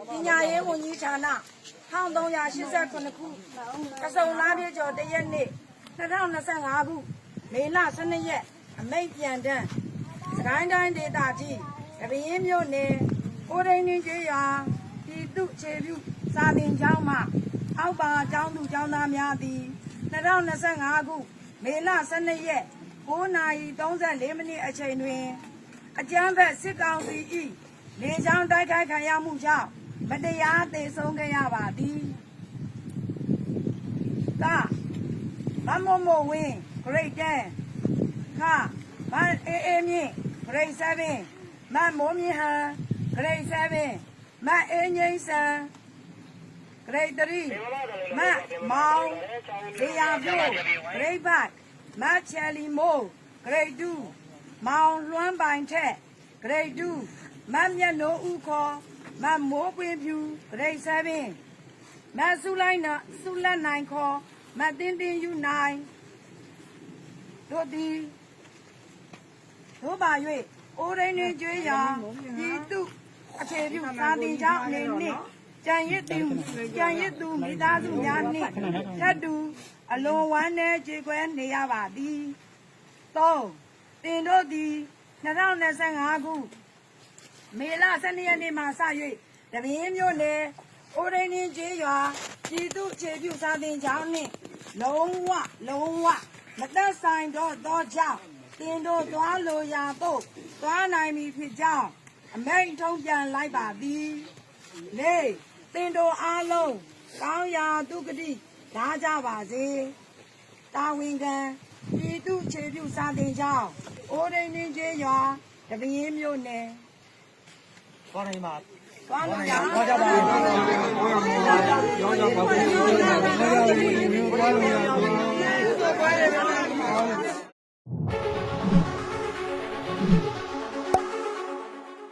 ရေးဝန်ကြီးဌာန1389ခုကစုံလားပြည့်ကျော်တရက်နေ့2025ခုမေလ12ရက်အမိတ်ပြန်တန်းစကိုင်းတိုင်းဒေသကြီးကပင်းမြို့နယ်ကိုရင်းနှင်းကျေးရွာပြည်သူ့ခြေပြုစာသင်ကျောင်းမှအောက်ပါကျောင်းသူကျောင်းသားများသည်2025ခုမေလ12ရက်9:34မိနစ်အချိန်တွင် အကြမ်းဖက်စစ်ကောင်စီ၏လေကြောင်းတိုက်ခိုက်ခံရမှုကြောင့် မတရားသေဆုံးခဲ့ရပါသည်ကမမမဝင်း grade 10ခမအေးအေးမြင့် grade 7မမိုးမြင့်ဟန် grade 7မအေးငိမ့်ဆန် grade 3မမောင်ဇေယျပြို grade 5မချယ်လီမိုး grade 2မောင်လွမ်းပိုင်ထက် grade 2 မမျက်နှိုးဦးခေါ်မမိုးပွင့်ဖြူ grade 7မဆုလိုက်နာဆုလက်နိုင်ခေါ်မတင်းတင်းယူနိုင်တို့သည်တို့ပါ၍အိုးရင်းနှင်းကျွေးရာပြည်သူအခြေပြုသာတင်ကြောင်းအနေနဲ့ကြံရစ်သူကြံရစ်သူမိသားစုများနှင့်ထပ်တူအလွန်ဝမ်းနည်းကြေကွဲနေရပါသည်3တင်တို့သည်2025ခု မေလ12ရက်နေ့မှစ၍တပင်းမြို့နယ်အိုရင်းင်းကျေးရွာပြည်သူ့ခြေပြုစာသင်ကျောင်းနှင့်လုံးဝလုံးဝမသက်ဆိုင်တော့သောကြောင့်တင်တို့သွားလိုရာသို့သွားနိုင်ပြီဖြစ်ကြောင်းအမိန့်ထုတ်ပြန်လိုက်ပါသည်လေတင်တို့အားလုံးကောင်းရာဒုက္ခတိဓာကြပါစေတာဝန်ခံပြည်သူခြေပြုစာတင်ကြောင်းအိုးရင်းင်းကျေးရွာတပင်းမြို့နယ် သွားနိုင်ပါသွားလို့ရသွားကြပါဦးရောင်းကြပါဦးရောင်းကြပါဦး